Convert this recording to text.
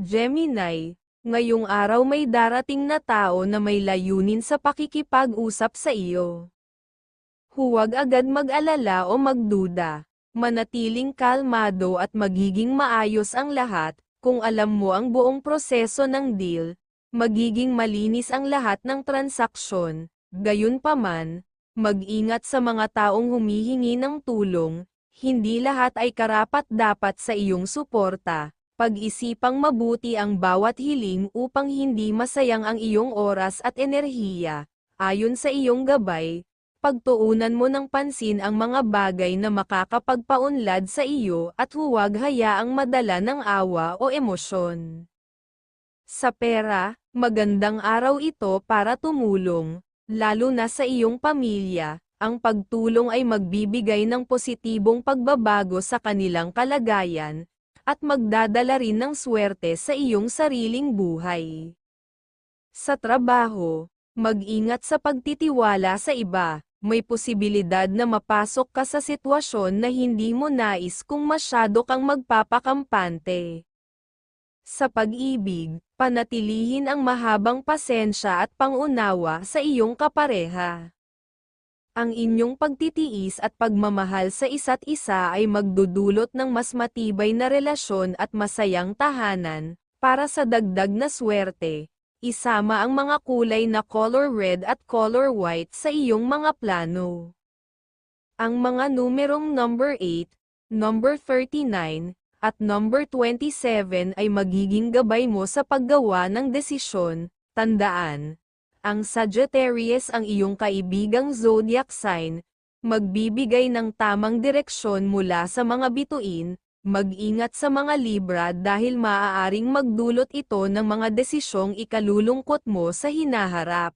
Gemini, ngayong araw may darating na tao na may layunin sa pakikipag-usap sa iyo. Huwag agad mag-alala o magduda. Manatiling kalmado at magiging maayos ang lahat, kung alam mo ang buong proseso ng deal, magiging malinis ang lahat ng transaksyon, gayunpaman, mag-ingat sa mga taong humihingi ng tulong, hindi lahat ay karapat-dapat sa iyong suporta, pag-isipang mabuti ang bawat hiling upang hindi masayang ang iyong oras at enerhiya, ayon sa iyong gabay, pagtuunan mo ng pansin ang mga bagay na makakapagpaunlad sa iyo at huwag hayaang madala ng awa o emosyon. Sa pera, magandang araw ito para tumulong, lalo na sa iyong pamilya, ang pagtulong ay magbibigay ng positibong pagbabago sa kanilang kalagayan, at magdadala rin ng swerte sa iyong sariling buhay. Sa trabaho, mag-ingat sa pagtitiwala sa iba, may posibilidad na mapasok ka sa sitwasyon na hindi mo nais kung masyado kang magpapakampante. Sa pag-ibig, panatilihin ang mahabang pasensya at pangunawa sa iyong kapareha. Ang inyong pagtitiis at pagmamahal sa isa't isa ay magdudulot ng mas matibay na relasyon at masayang tahanan, para sa dagdag na swerte, Isama ang mga kulay na color red at color white sa iyong mga plano. Ang mga numerong number 8, number 39, at number 27 ay magiging gabay mo sa paggawa ng desisyon. Tandaan, ang Sagittarius ang iyong kaibigang zodiac sign, magbibigay ng tamang direksyon mula sa mga bituin, Mag-ingat sa mga Libra dahil maaaring magdulot ito ng mga desisyong ikalulungkot mo sa hinaharap.